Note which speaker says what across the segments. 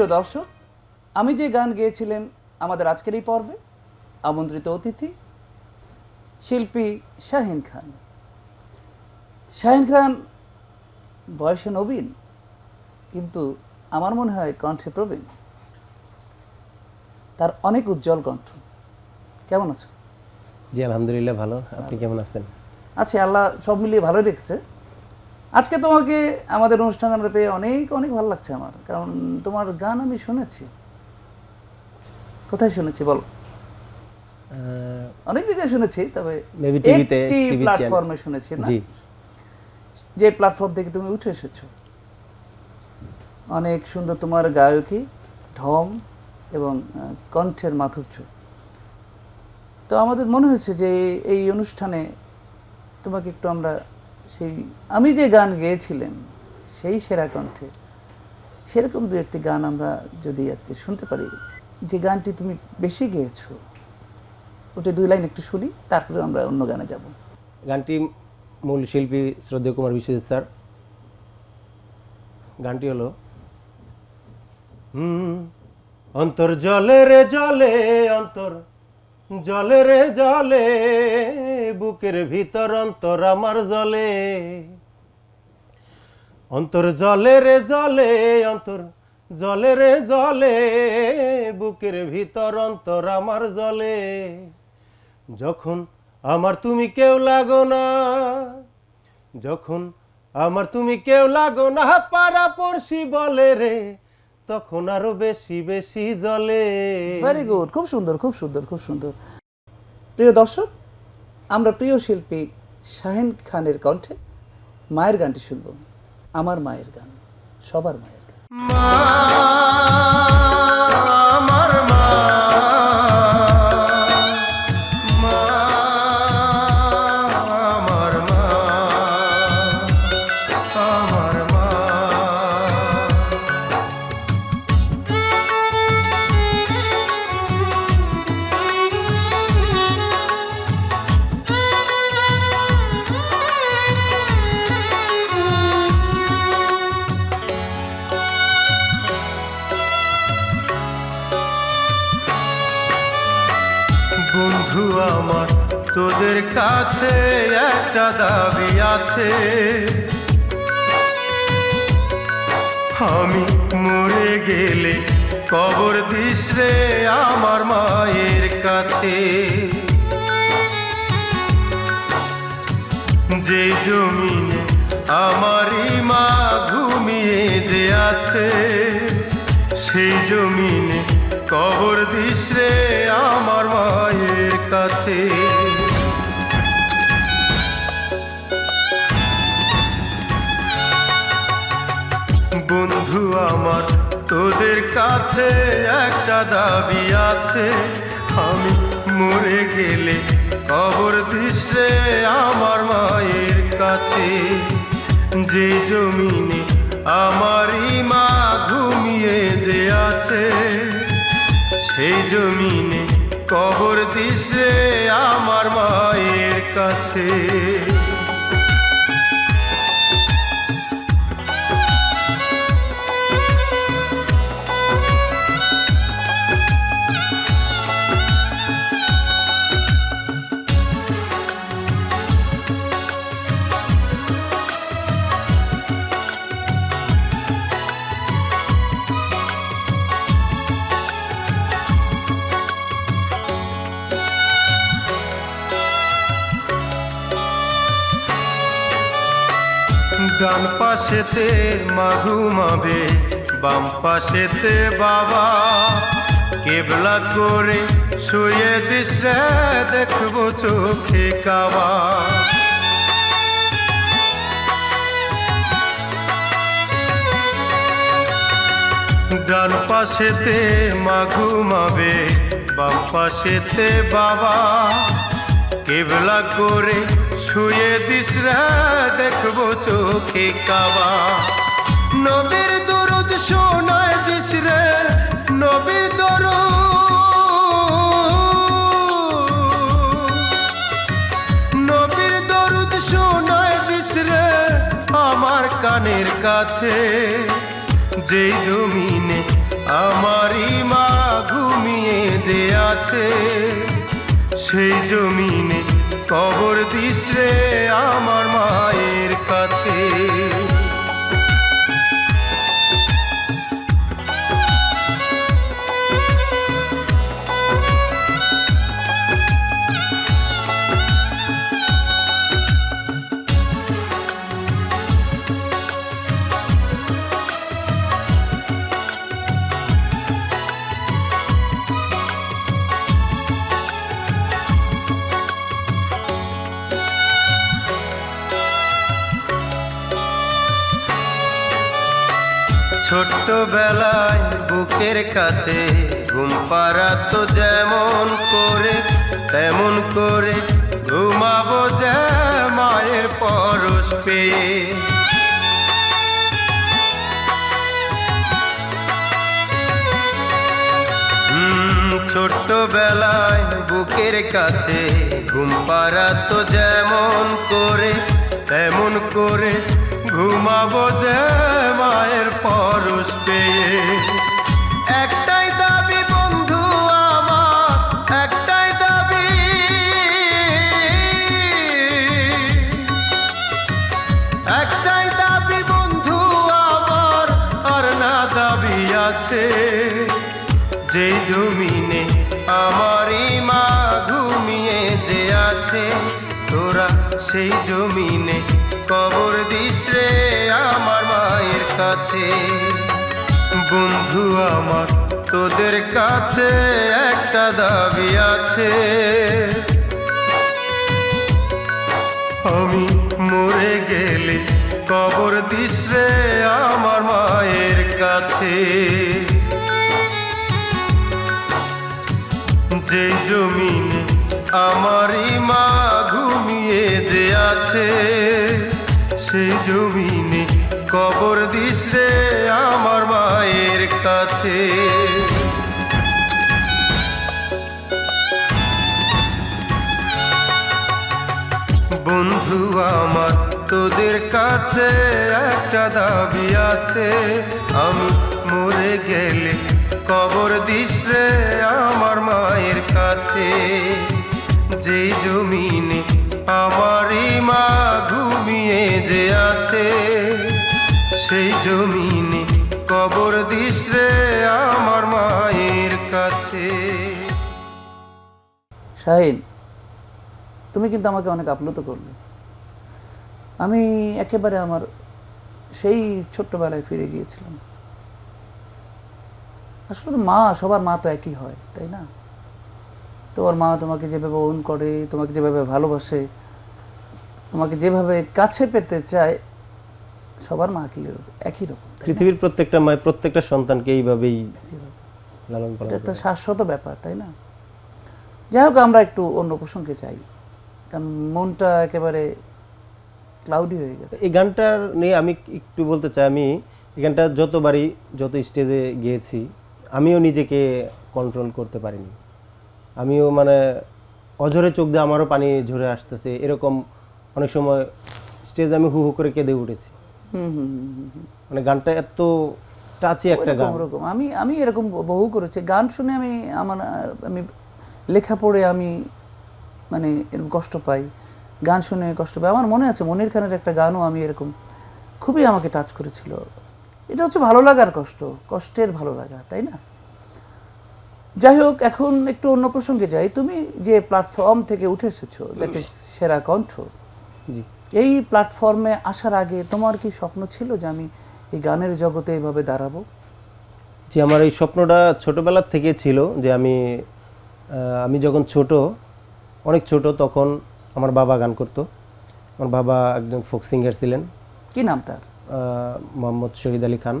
Speaker 1: প্রিয় দর্শক আমি যে গান গেয়েছিলাম আমাদের আজকের এই পর্বে আমন্ত্রিত অতিথি শিল্পী শাহিন খান। শাহিন খান বয়সে নবীন কিন্তু আমার মনে হয় কণ্ঠে প্রবীণ। তার অনেক উজ্জ্বল কণ্ঠ। কেমন আছো?
Speaker 2: জি আলহামদুলিল্লাহ ভালো। আপনি কেমন আছেন?
Speaker 1: আচ্ছা আল্লাহ সব মিলিয়ে ভালো রেখেছে। আজকে তোমাকে আমাদের অনুষ্ঠান আমরা পেয়ে অনেক অনেক ভালো লাগছে আমার। কারণ তোমার গান আমি শুনেছি। কোথায় শুনেছি বলো? অনেক জায়গায় শুনেছি তবে একটি প্ল্যাটফর্মে শুনেছি না?
Speaker 2: জি।
Speaker 1: যে প্ল্যাটফর্ম থেকে তুমি উঠে এসেছ। অনেক সুন্দর তোমার গায়কী ঢং এবং কণ্ঠের মাধুর্য। তো আমাদের মনে হয়েছে যে এই অনুষ্ঠানে তোমাকে একটু আমরা সেই আমি যে গান গেয়েছিলেন সেই সেরা কণ্ঠে সেরকম দু একটি গান আমরা যদি আজকে শুনতে পারি যে গানটি তুমি বেশি গেয়েছো ওটা দুই লাইন একটু শুনি তারপরে আমরা অন্য গানে যাব।
Speaker 2: গানটি মূল শিল্পী শ্রদ্ধেয় কুমার বিশ্বজিৎ স্যার। গানটি হলো হুম, অন্তর জলে রে জলে অন্তর জলে রে জলে বুকের ভিতর অন্তর আমার জলে। অন্তর জলে রে জলে, অন্তর জলে রে জলে, বুকের ভিতর অন্তর আমার জলে। যখন আমার তুমি কেউ লাগো না, যখন আমার তুমি কেউ লাগো না, পাড়া পড়শি বলে রে, তখন আরও বেশি বেশি জলে।
Speaker 1: ভেরি গুড খুব সুন্দর খুব সুন্দর খুব সুন্দর। প্রিয় দর্শক আমরা প্রিয় শিল্পী শাহিন খানের কণ্ঠে মায়ের গানটি শুনব। আমার মায়ের গান, সবার মায়ের গান।
Speaker 2: বন্ধু আমার, তোদের কাছে একটা দাবি আছে। আমি মরে গেলে কবর দিস রে আমার মায়ের কাছে। যে জমিনে আমারই মা ঘুমিয়ে যে আছে, সেই জমিনে কবর দিস রে আমার মায়ের কাছে বন্ধু আমার, তোদের কাছে একটা দাবি আছে। আমি মরে গেলে কবর দিস আমার মায়ের কাছে। যে জমিনে আমারই মা ঘুমিয়ে যে আছে, সেই জমিনে কবর দিছে আমার মায়ের কাছে। ডান পাশেতে মা ঘুমাবে বাম পাশেতে বাবা। কেবলা করে শুয়ে রে দেখব চোখে কাবা। ডান পাশেতে মা ঘুমাবে বাম পাশেতে বাবা। কেবলা করে শুয়ে দিস রে, দেখব চোখে কাবা। নবীর দরুদ শোনায় দিস রে, নবীর দরুদ। নবীর দরুদ শোনায় দিস রে, আমার কানের কাছে। যেই জমিনে আমারই মা ঘুমিয়ে যে আছে, সেই জমিনে কবর দিস রে আমার মায়ের কাছে। কাছে ঘুম পাড়াতো যেমন করে, তেমন করে ঘুমাবো যে মায়ের পরশ পেয়ে। ছোট্টবেলায় বুকের কাছে ঘুম পাড়াতো যেমন করে, তেমন করে ঘুমাবো যে মায়ের পরশ পেয়ে। একটাই দাবি, বন্ধু আমার, একটাই দাবি। একটাই দাবি, বন্ধু আমার, আর দাবি আছে। যেই জমিনে আমারই মা ঘুমিয়ে যে আছে, তোরা সেই জমিনে কবর দিস রে আমার মায়ের কাছে। বন্ধু আমার, তোদের কাছে একটা দাবি আছে। আমি মরে গেলে কবর দিস রে আমার মায়ের কাছে। যে জমিনে আমারই মা ঘুমিয়ে যে আছে, সেই জমিনে কবর দিস রে আমার মায়ের কাছে। বন্ধু আমার, তোদের কাছে একটা দাবি আছে। আমি মরে গেলে কবর দিস রে আমার মায়ের কাছে। যেই জমিনে আমারই মা ঘুমিয়ে যে আছে, সেই জমিনে কবর দিস রে আমার মায়ের কাছে।
Speaker 1: শাহিন, তুমি কিন্তু আমাকে অনেক আপ্লুত করলে। আমি একেবারে আমার সেই ছোট্টবেলায় ফিরে গিয়েছিলাম। আসলে মা, সবার মা তো একই হয়, তাই না? তোমার মা তোমাকে যেভাবে ওন করে, তোমাকে যেভাবে ভালোবাসে, তোমাকে যেভাবে কাছে পেতে চায়, সবার মা কি একই রকম?
Speaker 2: পৃথিবীর প্রত্যেকটা মায় প্রত্যেকটা সন্তানকে এইভাবেই লালন পালন
Speaker 1: একটা শাশ্বত ব্যাপার তাই না? যাই হোক আমরা একটু অন্য প্রসঙ্গে চাই কারণ মনটা একেবারে ক্লাউডি হয়ে গেছে।
Speaker 2: এই গানটার নিয়ে আমি একটু বলতে চাই আমি এই গানটা যতবারই যত স্টেজে গিয়েছি আমিও নিজেকে কন্ট্রোল করতে পারিনি। আমিও মানে অঝরে চোখ দিয়ে আমারও পানি ঝরে আসতেছে এরকম অনেক সময় স্টেজে আমি হু হু করে কেঁদে উঠেছি। মানে গানটা এত টাচি একটা গান।
Speaker 1: ওরকম। আমি আমি এরকম বহু করেছি। গান শুনে আমি আমার আমি লেখা পড়ে আমি মানে এরকম কষ্ট পাই। গান শুনে কষ্ট পাই। আমার মনে আছে মনির খানের একটা গানও আমি এরকম খুবই আমাকে টাচ করেছিল। এটা হচ্ছে ভালো লাগার কষ্ট কষ্টের ভালো লাগা তাই না? যাই হোক এখন একটু অন্য প্রসঙ্গে যাই। তুমি যে প্ল্যাটফর্ম থেকে উঠে এসেছ দ্যাট ইজ সেরা কণ্ঠ
Speaker 2: জি।
Speaker 1: এই প্ল্যাটফর্মে আসার আগে তোমার কি স্বপ্ন ছিল যে আমি এই গানের জগতে এইভাবে দাঁড়াবো?
Speaker 2: যে আমার এই স্বপ্নটা ছোটবেলার থেকে ছিল যে আমি আমি যখন ছোট অনেক ছোট তখন আমার বাবা গান করতো। আমার বাবা একজন ফোক সিঙ্গার ছিলেন।
Speaker 1: কি নাম তার?
Speaker 2: মোহাম্মদ শহীদ আলী খান।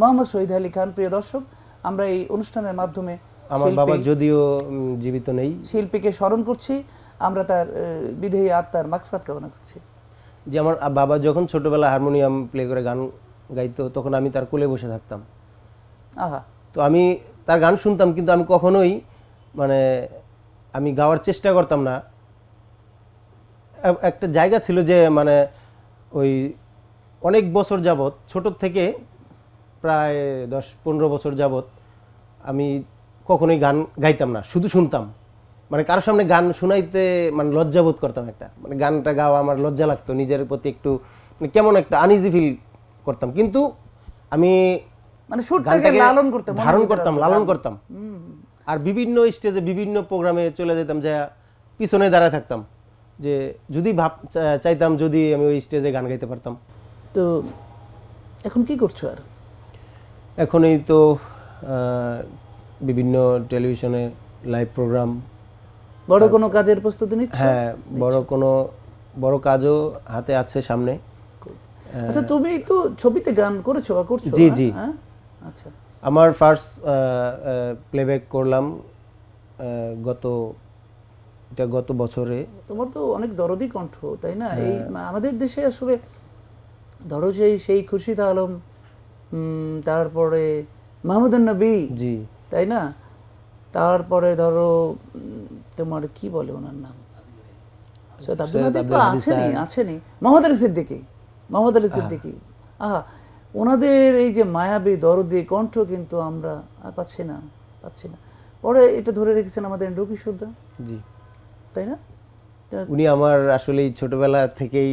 Speaker 1: মোহাম্মদ শহীদ আলী খান প্রিয় দর্শক আমরা এই অনুষ্ঠানের মাধ্যমে
Speaker 2: আমার বাবা যদিও জীবিত নেই।
Speaker 1: শিল্পীকে স্মরণ করছি আমরা তার বিদেহী আত্মার মাগফিরাত কামনা করছি।
Speaker 2: যে আমার বাবা যখন ছোটবেলা হারমোনিয়াম প্লে করে গান গাইতো তখন আমি তার কোলে বসে থাকতাম।
Speaker 1: আহা।
Speaker 2: তো আমি তার গান শুনতাম কিন্তু আমি কখনোই মানে আমি গাওয়ার চেষ্টা করতাম না। একটা জায়গা ছিল যে মানে ওই অনেক বছর যাবৎ ছোট থেকে প্রায় দশ পনেরো বছর যাবত
Speaker 3: আমি কখনোই গান গাইতাম না শুধু শুনতাম। মানে কারোর সামনে গান শোনাইতে মানে লজ্জাবোধ করতাম একটা। মানে গানটা গাওয়া আমার লজ্জা লাগতো নিজের প্রতি একটু মানে কেমন একটা আনইজি ফিল করতাম। কিন্তু আমি
Speaker 1: মানে সুরটাকে লালন করতে
Speaker 3: ধারণ করতাম লালন করতাম। আর বিভিন্ন স্টেজে বিভিন্ন প্রোগ্রামে চলে যেতাম যা পিছনে দাঁড়ায় থাকতাম। যে যদি ভাব চাইতাম যদি আমি ওই স্টেজে গান গাইতে পারতাম।
Speaker 1: তো এখন কি করছ আর?
Speaker 3: এখন এই তো আহ, বিভিন্ন টেলিভিশনে লাইভ প্রোগ্রাম
Speaker 1: বড় কোনো কাজের প্রস্তুতি নিচ্ছ?
Speaker 3: হ্যাঁ বড় কোনো বড় কাজও হাতে আছে সামনে।
Speaker 1: আচ্ছা তুমি তো ছবিতে গান করেছ বা করছ
Speaker 3: জি, জি।
Speaker 1: হ্যাঁ? আচ্ছা।
Speaker 3: আমার ফার্স্ট প্লেব্যাক করলাম গত এটা গত বছরে।
Speaker 1: তোমার তো অনেক দরদি কণ্ঠ তাই না? এই আমাদের দেশে আসলে ধরো সেই সেই খুরশিদ আলম তারপরে মাহমুদুন নবী
Speaker 3: জি।
Speaker 1: তাই না? তারপরে ধরো তোমার কি বলে ওনার নাম? সৈয়দ আব্দুল হাদি তো আছেনই আছেনই। মোহাম্মদ আলী সিদ্দিকী মোহাম্মদ আলী সিদ্দিকী। আহা ওনাদের এই যে মায়াবী দরদি কণ্ঠ কিন্তু আমরা আর পাচ্ছি না পাচ্ছি না। পরে এটা ধরে রেখেছেন আমাদের
Speaker 3: জি।
Speaker 1: তাই না?
Speaker 3: উনি আমার আসলে ছোটবেলা থেকেই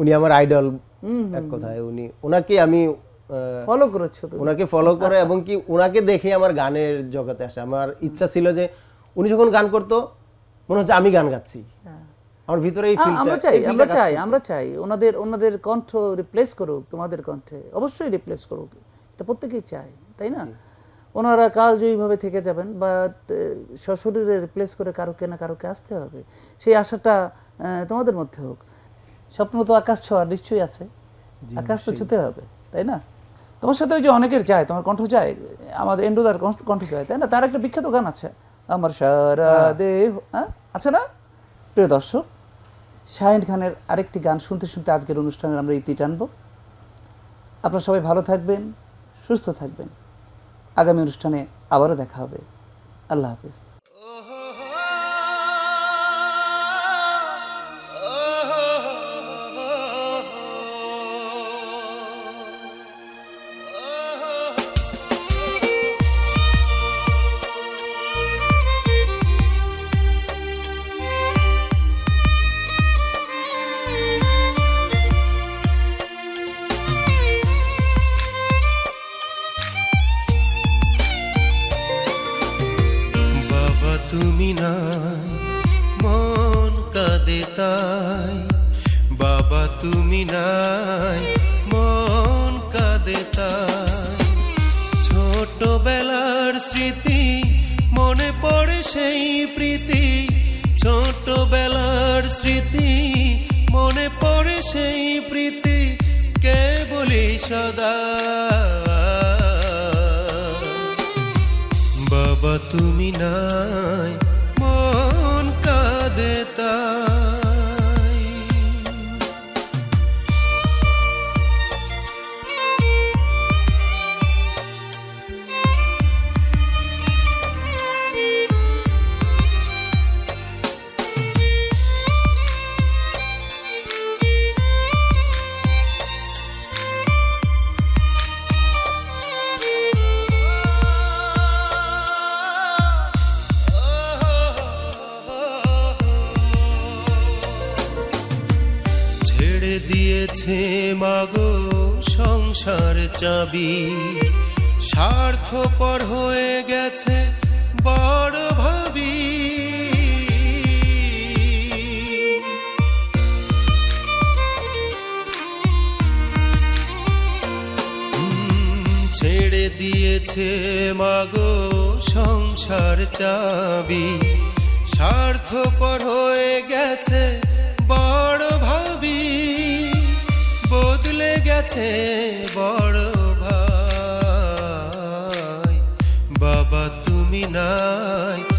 Speaker 3: উনি আমার আইডল এক কথায়। উনি ওনাকে আমি
Speaker 1: ফলো করেছ
Speaker 3: ওনাকে ফলো করে এবং কি ওনাকে দেখে আমার গানের জগতে আসে। আমার ইচ্ছা ছিল যে উনি যখন গান করতো মনে হচ্ছে আমি গান গাচ্ছি।
Speaker 1: হ্যাঁ।
Speaker 3: আমার ভিতরে এই
Speaker 1: আমরা চাই আমরা চাই আমরা চাই। ওনাদের ওনাদের কণ্ঠ রিপ্লেস করুক তোমাদের কণ্ঠে। অবশ্যই রিপ্লেস করুক। এটা প্রত্যেকেই চাই তাই না? ওনারা কালজয়ীভাবে থেকে যাবেন বা সশরীরে রিপ্লেস করে কারোকে না কারোকে আসতে হবে। সেই আশাটা তোমাদের মধ্যে হোক। স্বপ্ন তো আকাশ ছোঁয়ার নিশ্চয়ই আছে। আকাশ তো ছুতে হবে তাই না? তোমার সাথে ওই যে অনেকের যায় তোমার কণ্ঠ যায় আমাদের এন্ডোদার কণ্ঠ যায় তাই না? তার একটা বিখ্যাত গান আছে। আমার সারা দেহ হ্যাঁ? আছে না? প্রিয় দর্শক শাহিন খানের আরেকটি গান শুনতে শুনতে আজকের অনুষ্ঠানের আমরা ইতি টানব। আপনারা সবাই ভালো থাকবেন সুস্থ থাকবেন। আগামী অনুষ্ঠানে আবারও দেখা হবে। আল্লাহ হাফিজ।
Speaker 2: তুমি নাই মন কাঁদে তাই। বাবা, তুমি নাই, মন কাঁদে তাই। ছোটবেলার স্মৃতি, মনে পড়ে সেই প্রীতি। ছোটবেলার স্মৃতি, মনে পড়ে সেই প্রীতি। কে বলি সদা? বাবা তুমি নাই মন কাঁদে তাই। মাগো সংসার চাবি। স্বার্থপর হয়ে গেছে বড় ভাবি। ছেড়ে দিয়েছে মাগো সংসার চাবি। স্বার্থপর হয়ে গেছে বড় ভাবি। গেছে বড় ভাই। বাবা তুমি নাই।